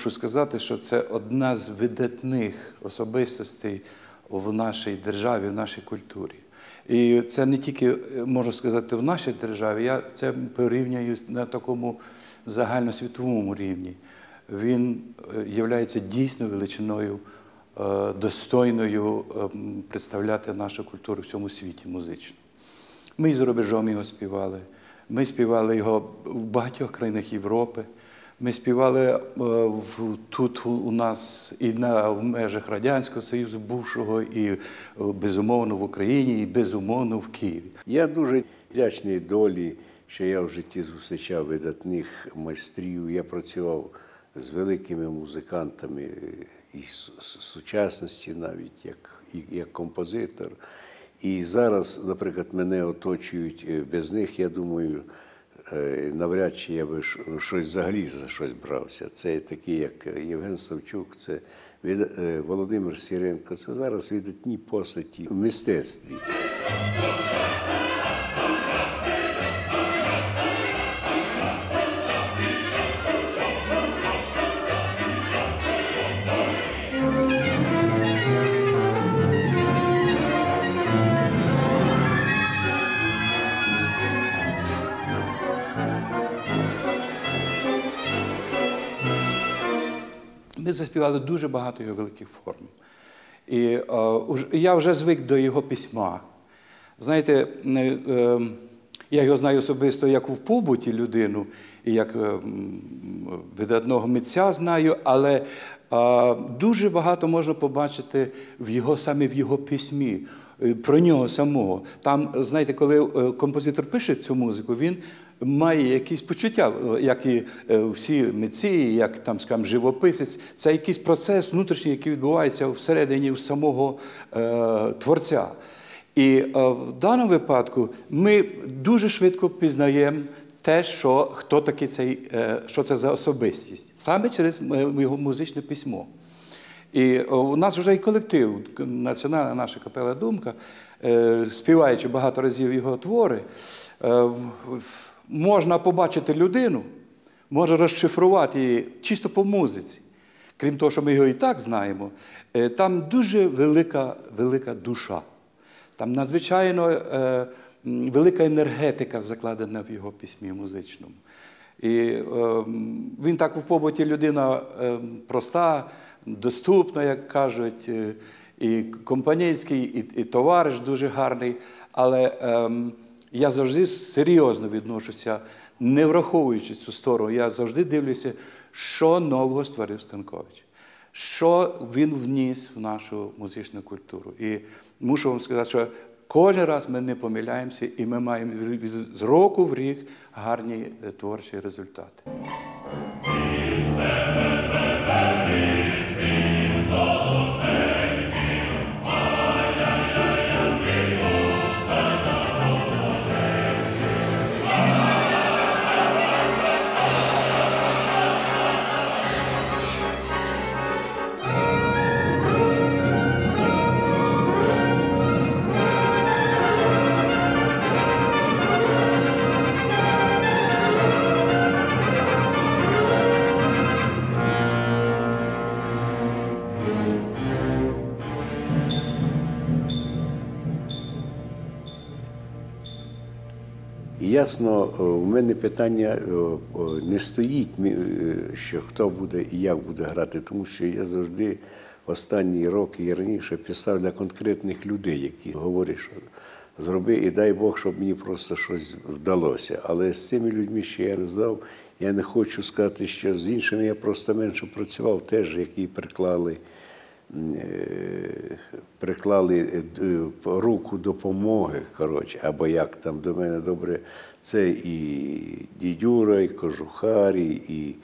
мушу сказати, що це одна з видатних особистостей в нашій державі, в нашій культурі. І це не тільки е, можу сказати в нашій державі, я це порівняю на такому загальносвітовому рівні. Він є дійсно величиною, е, достойною представляти нашу культуру в цьому світі музично. Ми і за рубежом його співали. Ми співали його в багатьох країнах Європи. Ми співали е, тут у- нас і на в межах Радянського Союзу бувшого, і е, безумовно в Україні, і безумовно в Києві. Я дуже вдячний долі, що я в житті зустрічав видатних майстрів. Я працював з великими музикантами і с- с- сучасності, навіть як, і- як композитор. І зараз, наприклад, мене оточують е, без них, я думаю, е, навряд чи я би щось взагалі за щось брався. Це такі, як Євген Савчук, це е, Володимир Сіренко. Це зараз видатні постаті в мистецтві. Ми заспівали дуже багато його великих форм. І е, я вже звик до його письма. Знаєте, е, е, я його знаю особисто як в побуті людину, і як е, м, видатного митця знаю, але дуже багато можна побачити в його, саме в його письмі, е, про нього самого. Там, знаєте, коли композитор пише цю музику, він має якісь почуття, е, як і е, всі митці, як там, скажімо, живописець. Це якийсь процес внутрішній, який відбувається всередині самого е, творця. І е, в даному випадку ми дуже швидко пізнаємо те, що хто такий цей, е, що це за особистість, саме через його музичне письмо. І у нас вже і колектив, національна наша капела Думка, співаючи багато разів його твори, можна побачити людину, може розшифрувати її чисто по музиці. Крім того, що ми його і так знаємо, е, там дуже велика, велика душа. Там надзвичайно е, велика енергетика закладена в його письмі музичному. І е, він так в побуті людина е, проста, доступна, як кажуть, е, і компанійський, і, і товариш дуже гарний. Але е, я завжди серйозно відношуся, не враховуючи цю сторону. Я завжди дивлюся, що нового створив Станкович що він вніс в нашу музичну культуру. І мушу вам сказати, що кожен раз ми не помиляємося, і ми маємо з року в рік гарні е, творчі результати. Ясно, е, в мене питання е, не стоїть, е, що хто буде і як буде грати, тому що я завжди останні роки і раніше писав для конкретних людей, які говорять, що зроби і дай Бог, щоб мені просто щось вдалося. Але з цими людьми, що я назвав, я не хочу сказати, що з іншими я просто менше працював, теж які приклали. Е, Приклали е, руку допомоги, коротше, або як там до мене добре, це і дідюра, і кожухарі, і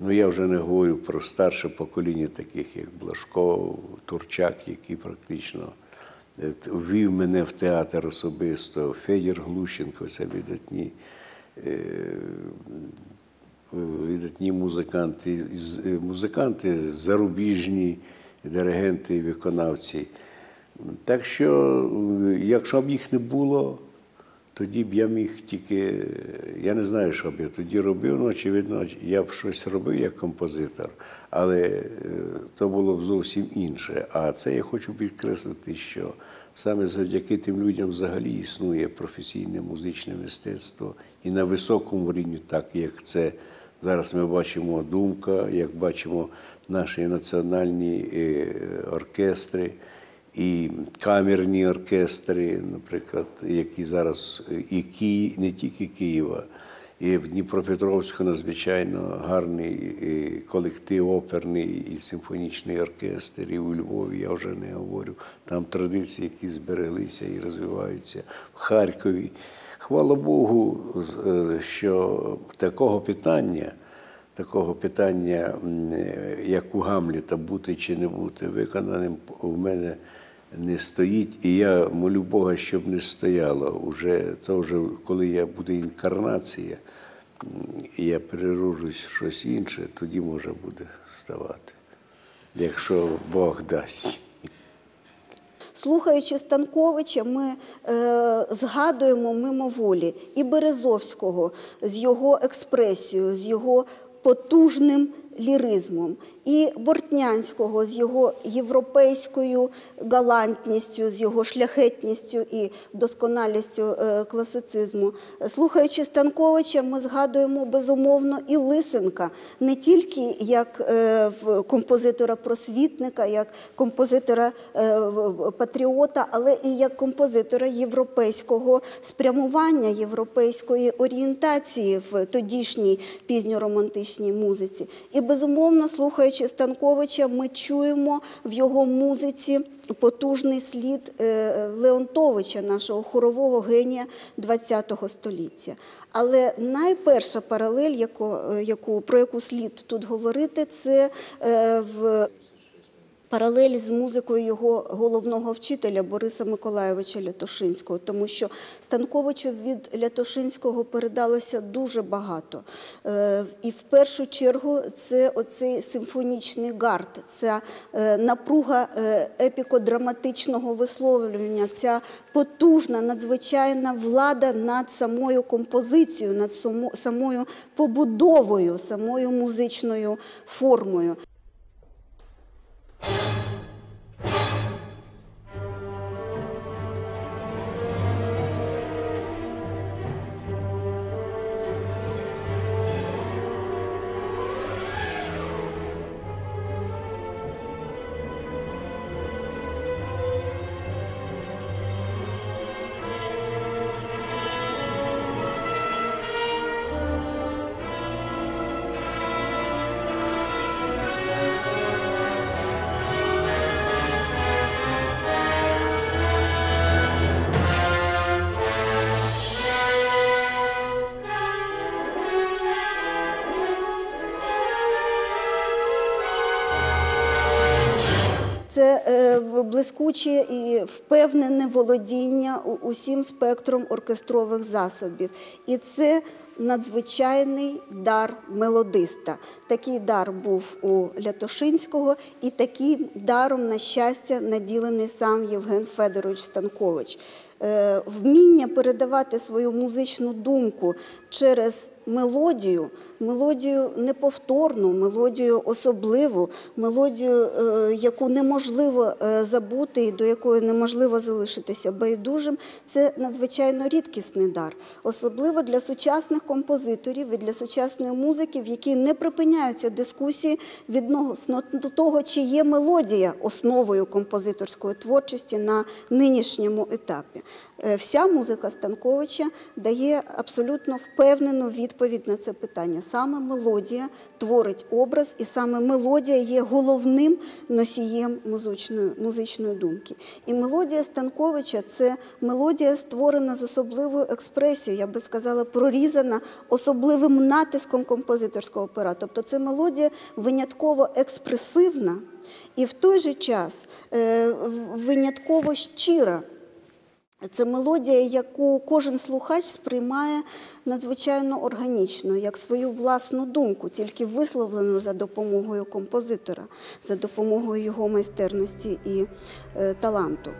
ну я вже не говорю про старше покоління, таких як Блажко, Турчак, які практично е, ввів мене в театр особисто, Федір Глущенко, це видатні. е, видатні музиканти, е, музиканти зарубіжні, диригенти і виконавці. Так що, якщо б їх не було, тоді б я міг тільки, я не знаю, що б я тоді робив, ну, очевидно, я б щось робив як композитор, але е, то було б зовсім інше. А це я хочу підкреслити, що саме завдяки тим людям взагалі існує професійне музичне мистецтво і на високому рівні, так як це зараз ми бачимо думка, як бачимо наші національні е, оркестри і камерні оркестри, наприклад, які зараз і Ки... не тільки Києва, і в Дніпропетровську надзвичайно гарний колектив оперний і симфонічний оркестр, і у Львові я вже не говорю. Там традиції, які збереглися і розвиваються в Харкові. Хвала Богу, е, що такого питання такого питання, е, як у Гамліта, бути чи не бути виконаним, у мене не стоїть. І я молю Бога, щоб не стояло. Уже, то вже коли я буде інкарнація, я перерожусь в щось інше, тоді може буде ставати. Якщо Бог дасть. Слухаючи Станковича, ми е, згадуємо мимоволі і Березовського з його експресією, з його потужним ліризмом, і Бортнянського з його європейською галантністю, з його шляхетністю і досконалістю е, класицизму. Слухаючи Станковича, ми згадуємо безумовно і Лисенка, не тільки як е, композитора-просвітника, як композитора е, але і як композитора європейського спрямування, європейської орієнтації в тодішній пізньоромантичній музиці. І безумовно, слухаючи Станковича, ми чуємо в його музиці потужний слід е, Леонтовича, нашого хорового генія ХХ століття. Але найперша паралель, яку, про яку слід тут говорити, це е, в паралель з музикою його головного вчителя Бориса Миколайовича Лятошинського, тому що Станковичу від Лятошинського передалося дуже багато. Е, І в першу чергу це оцей симфонічний гард, ця е, напруга е, епікодраматичного висловлювання, ця потужна, надзвичайна влада над самою композицією, над самою побудовою, самою музичною формою. you блискуче і впевнене володіння усім спектром оркестрових засобів. І це надзвичайний дар мелодиста. Такий дар був у Лятошинського, і таким даром, на щастя, наділений сам Євген Федорович Станкович. Е, Вміння передавати свою музичну думку через мелодію, мелодію неповторну, мелодію особливу, мелодію, е, яку неможливо е, забути і до якої неможливо залишитися байдужим, це надзвичайно рідкісний дар, особливо для сучасних композиторів і для сучасної музики, в якій не припиняються дискусії відносно того, чи є мелодія основою композиторської творчості на нинішньому етапі. Е, Вся музика Станковича дає абсолютно впевнену відповідь на це питання. Саме мелодія творить образ, і саме мелодія є головним носієм музичної, музичної думки. І мелодія Станковича це мелодія, створена з особливою експресією, я би сказала, прорізана особливим натиском композиторського пера. Тобто це мелодія винятково експресивна і в той же час е, винятково щира. Це мелодія, яку кожен слухач сприймає надзвичайно органічно, як свою власну думку, тільки висловлену за допомогою композитора, за допомогою його майстерності і е, таланту.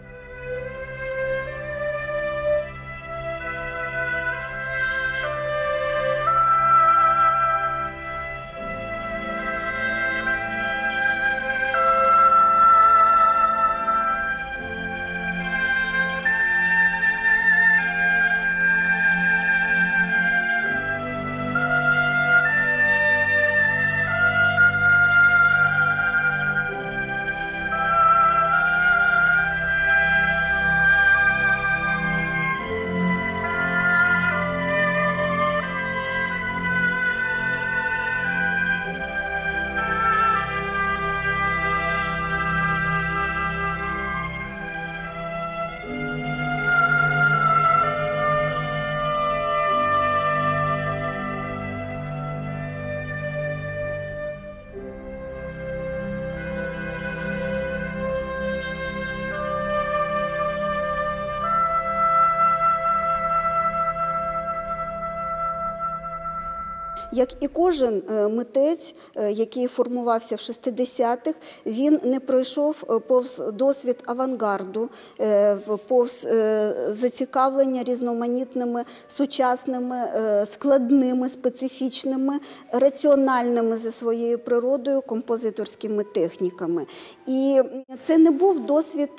Як і кожен е, митець, е, який формувався в 60-х, він не пройшов е, повз досвід авангарду, повз зацікавлення різноманітними сучасними, складними, специфічними, раціональними за своєю природою композиторськими техніками. І це не був досвід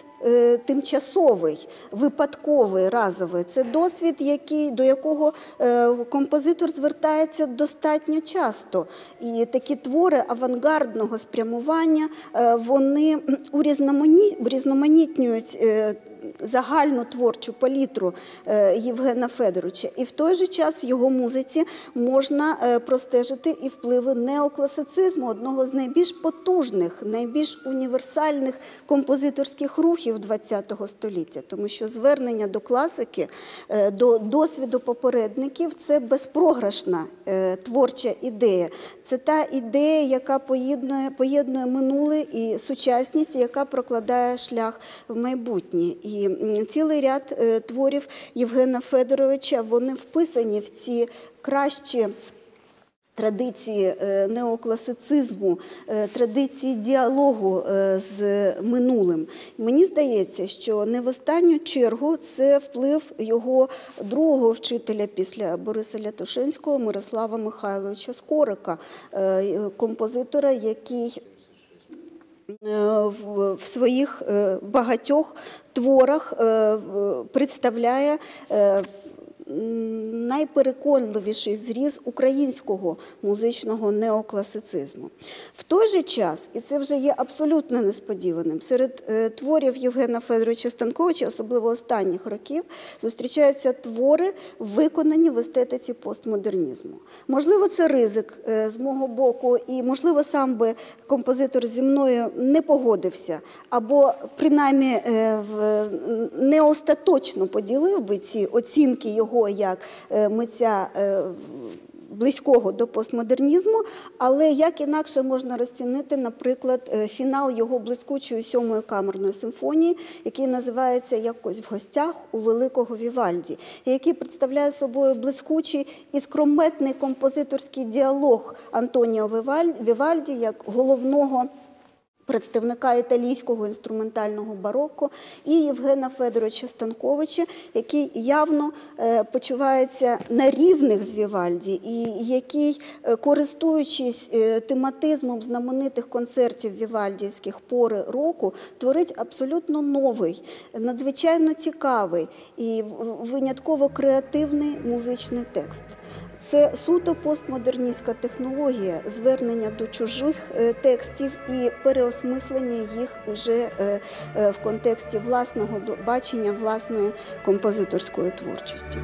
тимчасовий, випадковий, разовий. Це досвід, який, до якого е, композитор звертається достатньо часто. І такі твори авангардного спрямування е, вони урізноманітнюють. Загальну творчу палітру е, Євгена Федоровича, і в той же час в його музиці можна е, простежити і впливи неокласицизму, одного з найбільш потужних, найбільш універсальних композиторських рухів ХХ століття, тому що звернення до класики, е, до досвіду попередників це безпрограшна творча ідея. Це та ідея, яка поєднує, поєднує минуле і сучасність, яка прокладає шлях в майбутнє. І м, цілий ряд е, творів Євгена Федоровича вони вписані в ці кращі. Традиції е, неокласицизму, е, традиції діалогу з минулим. Мені здається, що не в останню чергу це вплив його другого вчителя після Бориса Лятошинського Мирослава Михайловича Скорика, композитора, який в в своїх е, багатьох творах е, представляє е, найпереконливіший зріз українського музичного неокласицизму. В той же час, і це вже є абсолютно несподіваним, серед е, творів Євгена Федоровича Станковича, особливо останніх років, зустрічаються твори, виконані в естетиці постмодернізму. Можливо, це ризик е, з мого боку, і можливо, сам би композитор зі мною не погодився, або принаймні е, не остаточно поділив би ці оцінки його як е, митця. е, Близького до постмодернізму, але як інакше можна розцінити, наприклад, е, фінал його блискучої сьомої камерної симфонії, який називається якось в гостях у великого Вівальді, який представляє собою блискучий і скрометний композиторський діалог Антоніо Вівальді як головного представника італійського інструментального бароко і Євгена Федоровича Станковича, який явно е, почувається на рівних з Вівальді, і який, е, користуючись е, тематизмом знаменитих концертів вівальдівських пори року, творить абсолютно новий, надзвичайно цікавий і винятково креативний музичний текст. Це суто постмодерністська технологія звернення до чужих е, текстів і переосмислення їх уже е, е, в контексті власного бачення власної композиторської творчості.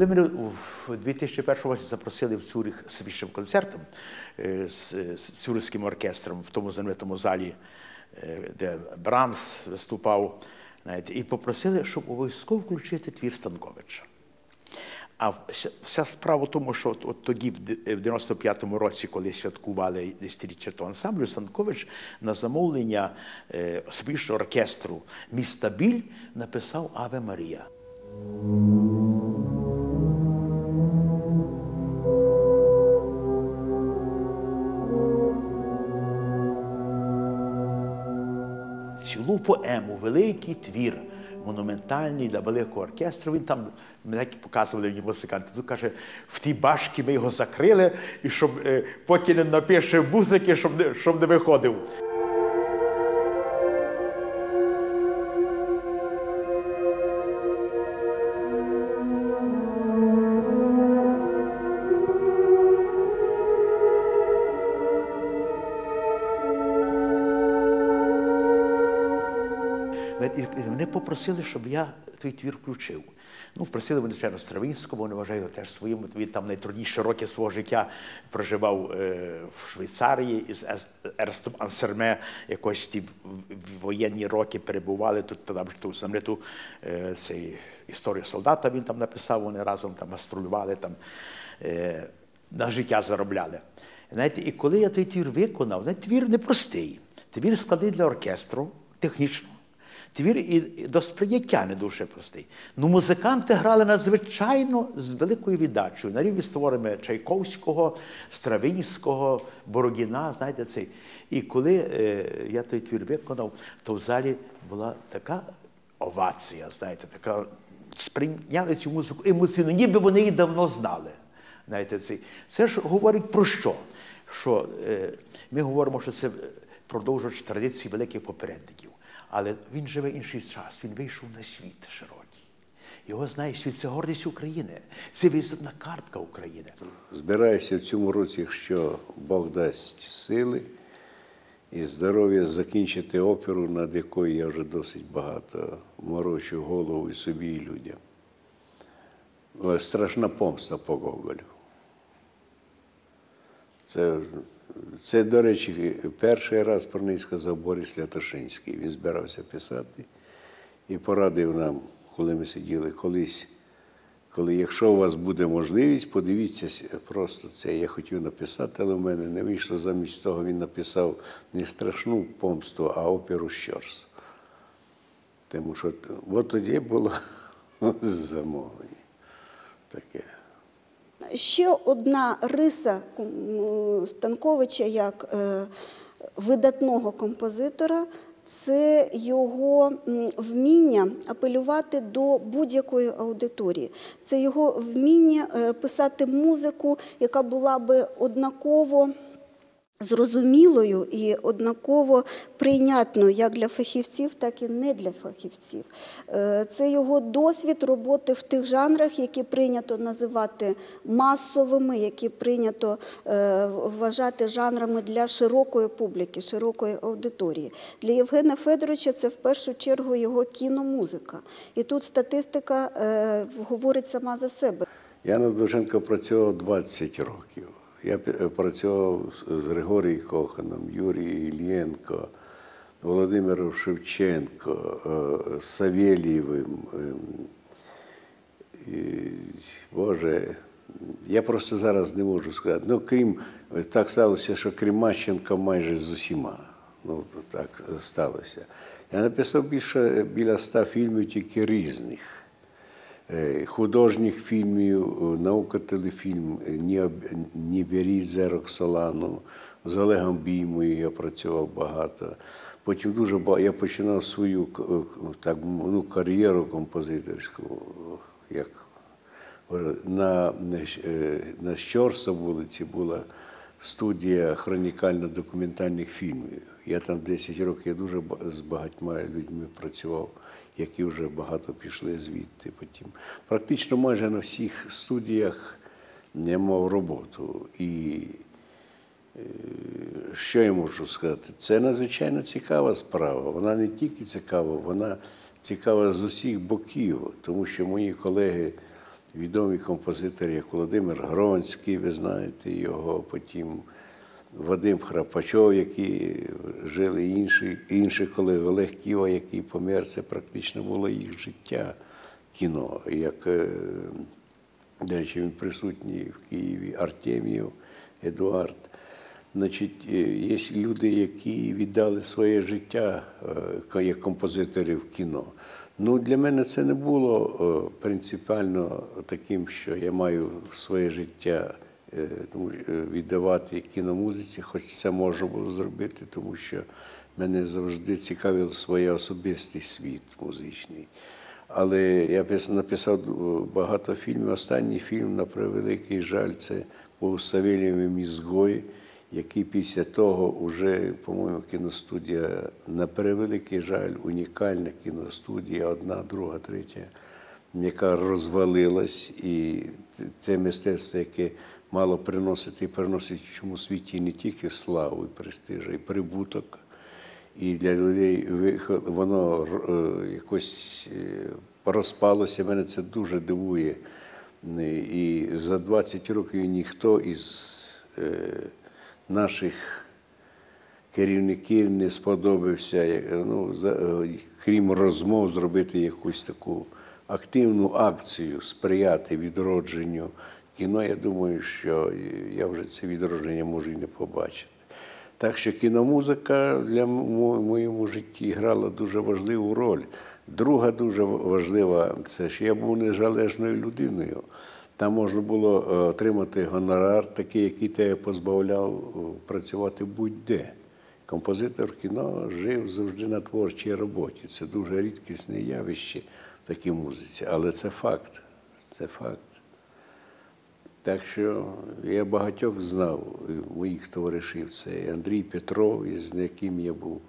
Коли мене у 2001 році запросили в Цюрих з вищим концертом е, з, Цюрихським оркестром в тому знаменитому залі, е, де Брамс виступав, знаєте, і попросили, щоб обов'язково включити твір Станковича. А вся- справа в тому, що от, от тоді, в де- 95-му році, коли святкували десятиріччя того ансамблю, Станкович на замовлення е, свищого оркестру міста Біль написав Аве Марія. Поему, великий твір, монументальний для великого оркестру. Він там мене показували мені музиканти. Тут каже, в тій башці ми його закрили, і щоб е, поки не напише музики, щоб не, щоб не виходив. Вони попросили, щоб я той твір включив. Ну, просили вони, звичайно, Стравінського, вони вважають теж своїм. Він там найтрудніші роки свого життя проживав е, в Швейцарії із Ерстом Ансерме, якось ті воєнні роки перебували тут, там ту знамениту е, історію солдата він там написав, вони разом там гастролювали, там, е, на життя заробляли. Знаєте, і коли я той твір виконав, знаєте, твір непростий. Твір складний для оркестру, технічно. Твір і до сприйняття не дуже простий. Ну, музиканти грали надзвичайно з великою віддачею на рівні з творами Чайковського, Стравінського, Бородіна, знаєте, цей. І коли е, я той твір виконав, то в залі була така овація, знаєте, така сприйняли цю музику емоційно, ніби вони її давно знали. Знаєте, це, це ж говорить про що? Що е, ми говоримо, що це продовжуючи традиції великих попередників. Але він живе інший час, він вийшов на світ широкий. Його знає світ, це гордість України, це візитна картка України. Збираюся в цьому році, якщо Бог дасть сили і здоров'я закінчити оперу, над якою я вже досить багато морочу голову і собі, і людям. Страшна помста по Гоголю. Це, це, до речі, перший раз про неї сказав Борис Лятошинський. Він збирався писати і порадив нам, коли ми сиділи колись, коли якщо у вас буде можливість, подивіться просто це. Я хотів написати, але в мене не вийшло. Замість того він написав не страшну помсту, а оперу Щорс. Тому що от тоді було замовлення. Таке. Ще одна риса м, Станковича як е, видатного композитора це його вміння апелювати до будь-якої аудиторії. Це його вміння е, писати музику, яка була би однаково зрозумілою і однаково прийнятною як для фахівців, так і не для фахівців. Е, Це його досвід роботи в тих жанрах, які прийнято називати масовими, які прийнято е, вважати жанрами для широкої публіки, широкої аудиторії. Для Євгена Федоровича це в першу чергу його кіномузика. І тут статистика е, говорить сама за себе. Я на Довженко працював 20 років. Я працював з- Григорієм Коханом, Юрієм Ільєнко, Володимиром Шевченко, е, Савєлєвим. ем, Боже, я просто зараз не можу сказати. Ну, крім, так сталося, що крім Мащенка майже з усіма. Ну, так сталося. Я написав більше біля ста фільмів, тільки різних. Е, художніх фільмів, е, наука телефільм «Не, об- «Не беріть за Роксолану», з Олегом Біймою я працював багато. Потім дуже багато, я починав свою е, так, ну, кар'єру композиторську, як на, на, Щорса вулиці була студія хронікально-документальних фільмів. Я там 10 років я дуже з багатьма людьми працював, які вже багато пішли звідти. Потім практично майже на всіх студіях я мав роботу. І е, що я можу сказати? Це надзвичайно цікава справа. Вона не тільки цікава, вона цікава з усіх боків, тому що мої колеги, відомі композитори, як Володимир Гронський, ви знаєте його, потім Вадим Храпачов, які жили інші, інші колеги, Олег Ківа, який помер, це практично було їх життя кіно. Як, е, до речі, він присутній в Києві Артем'єв Едуард. Значить, е, є люди, які віддали своє життя е, як композитори в кіно. Ну, для мене це не було принципіально таким, що я маю своє життя тому, е, віддавати кіномузиці, хоч це можна було зробити, тому що мене завжди цікавив своє особистий світ музичний. Але я написав е, багато фільмів. Останній фільм, на превеликий жаль, це був Савелєвим «Ізгой», який після того вже, по-моєму, кіностудія, на превеликий жаль, унікальна кіностудія, одна, друга, третя, яка розвалилась. І це мистецтво, яке мало приносити і приносить в цьому світі не тільки славу і престиж, й прибуток. і для людей воно е, якось е, розпалося. Мене це дуже дивує. Е, І за 20 років ніхто із наших керівників не сподобався, ну, крім розмов, зробити якусь таку активну акцію, сприяти відродженню кіно. Я думаю, що я вже це відродження можу і не побачити. Так що кіномузика для моєму житті грала дуже важливу роль. Друга дуже важлива це що я був незалежною людиною. Там можна було е, отримати гонорар, такий, який тебе позбавляв е, працювати будь-де. Композитор кіно жив завжди на творчій роботі. Це дуже рідкісне явище в такій музиці, але це факт. Це факт. Так що я багатьох знав моїх товаришів. Це і Андрій Петров, із яким я був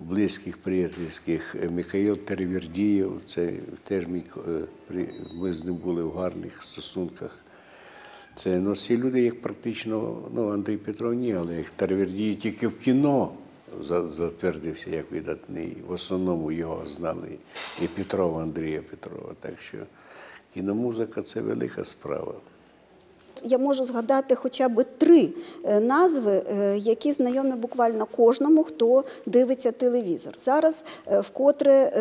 в близьких приятельських, е, Михайло Теревірдієв, це теж мій е, ми з ним були в гарних стосунках. Це ну, всі люди, як практично, ну Андрій Петров ні, але як Теревірдій тільки в кіно затвердився як видатний. В основному його знали і Петрова, Андрія Петрова. Так що кіномузика це велика справа. Я можу згадати хоча б три е, назви, е, які знайомі буквально кожному, хто дивиться телевізор. Зараз е, вкотре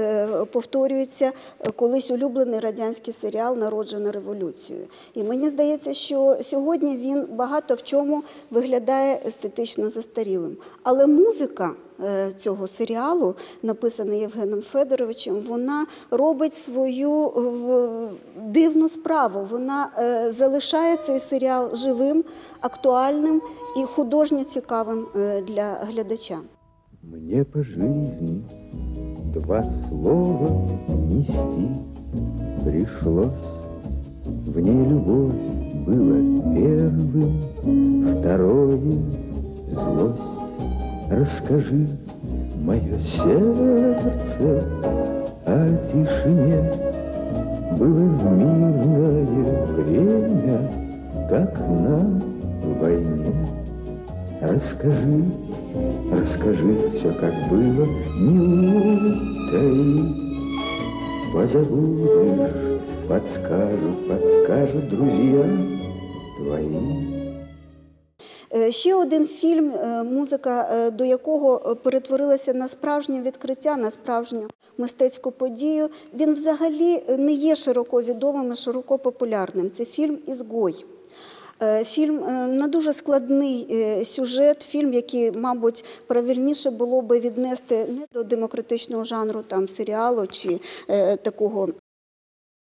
повторюється колись улюблений радянський серіал Народжена революцією. І мені здається, що сьогодні він багато в чому виглядає естетично застарілим. Але музика цього серіалу, написаний Євгеном Федоровичем, вона робить свою е, дивну справу. Вона е, залишає цей серіал живим, актуальним і художньо цікавим е, для глядача. Мне по жизни два слова нести пришлось. В ней любовь было первым, второе — злость. Расскажи, мое сердце, о тишине. Было в мирное время, как на войне. Расскажи, расскажи все, как было, не утаи. Позабудешь, подскажут, подскажут друзья твои. Е, Ще один фільм, е, музика е, до якого перетворилася на справжнє відкриття, на справжню мистецьку подію. Він взагалі не є широко відомим і широко популярним. Це фільм Ізгой. Фільм на дуже складний сюжет, фільм, який, мабуть, правильніше було би віднести не до демократичного жанру там серіалу чи такого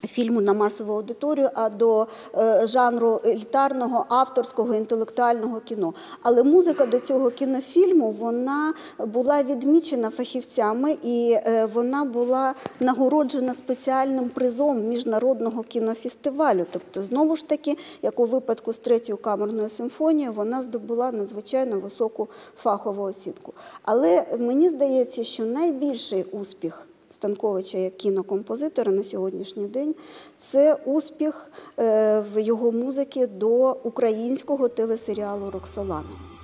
фільму на масову аудиторію, а до е, жанру елітарного, авторського, інтелектуального кіно. Але музика до цього кінофільму вона була відмічена фахівцями і е, вона була нагороджена спеціальним призом міжнародного кінофестивалю. Тобто, знову ж таки, як у випадку з третьою камерною симфонією, вона здобула надзвичайно високу фахову оцінку. Але мені здається, що найбільший успіх Станковича як кінокомпозитора на сьогоднішній день це успіх е, в його музики до українського телесеріалу Роксолана.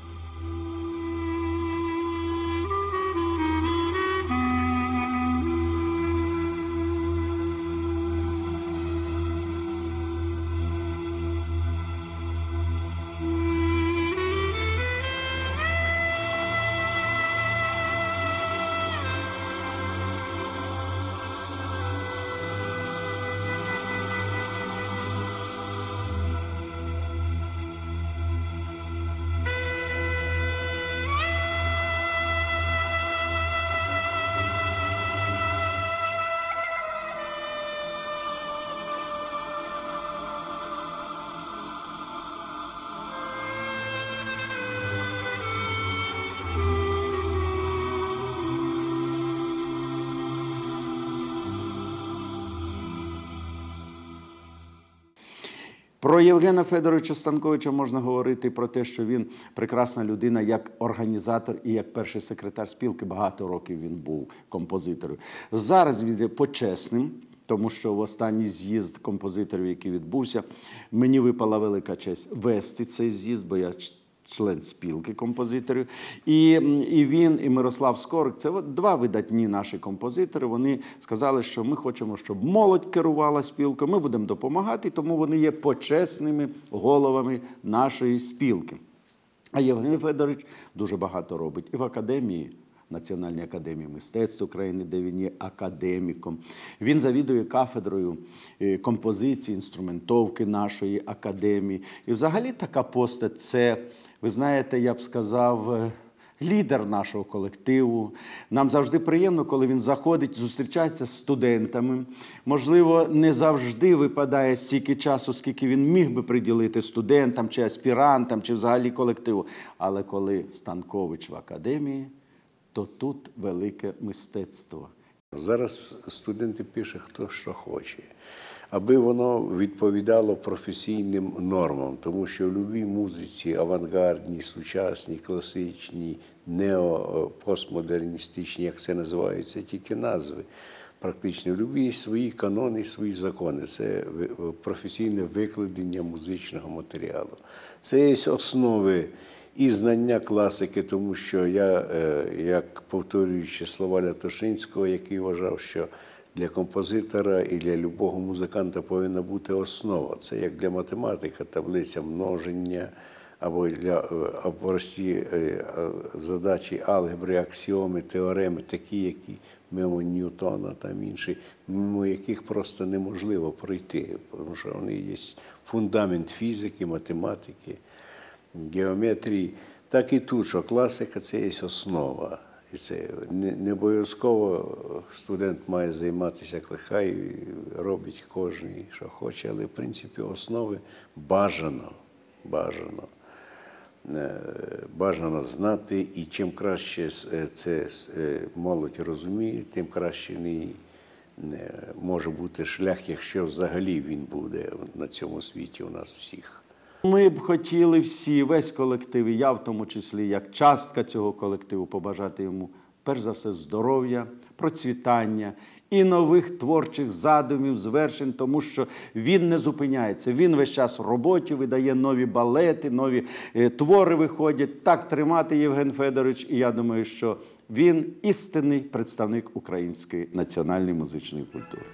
Про Євгена Федоровича Станковича можна говорити про те, що він прекрасна людина як організатор і як перший секретар спілки. Багато років він був композитором. Зараз він є почесним, тому що в останній з'їзд композиторів, який відбувся, мені випала велика честь вести цей з'їзд, бо я член спілки композиторів. І, і він, і Мирослав Скорик це два видатні наші композитори. Вони сказали, що ми хочемо, щоб молодь керувала спілкою. Ми будемо допомагати, тому вони є почесними головами нашої спілки. А Євгеній Федорович дуже багато робить і в академії. Національній академії мистецтв України, де він є академіком. Він завідує кафедрою е, композиції, інструментовки нашої академії. І взагалі така постать це, ви знаєте, я б сказав, е, лідер нашого колективу. Нам завжди приємно, коли він заходить, зустрічається з студентами. Можливо, не завжди випадає стільки часу, скільки він міг би приділити студентам чи аспірантам, чи взагалі колективу. Але коли Станкович в академії, то тут велике мистецтво. Зараз студенти пише, хто що хоче, аби воно відповідало професійним нормам, тому що в будь-якій музиці авангардній, сучасній, класичній, нео, постмодерністичній, як це називаються, тільки назви. Практично любі свої канони, свої закони. Це професійне викладення музичного матеріалу. Це є основи і знання класики, тому що я, е, як повторюючи слова Лятошинського, який вважав, що для композитора і для любого музиканта повинна бути основа. Це як для математика, таблиця множення або для е, прості е, е, задачі алгебри, аксіоми, теореми, такі, які мимо Ньютона, там інші, мимо яких просто неможливо пройти, тому що вони є фундамент фізики, математики геометрії, так і тут, що класика це є основа. І це не, не обов'язково студент має займатися, як хай робить кожен, що хоче, але в принципі основи бажано, бажано. Е, Бажано знати, і чим краще е, це е, молодь розуміє, тим краще в ній е, може бути шлях, якщо взагалі він буде на цьому світі у нас всіх. Ми б хотіли всі, весь колектив, і я в тому числі, як частка цього колективу, побажати йому перш за все здоров'я, процвітання і нових творчих задумів, звершень, тому що він не зупиняється. Він весь час в роботі видає нові балети, нові е, твори виходять. Так тримати Євген Федорович. І я думаю, що він істинний представник української національної музичної культури.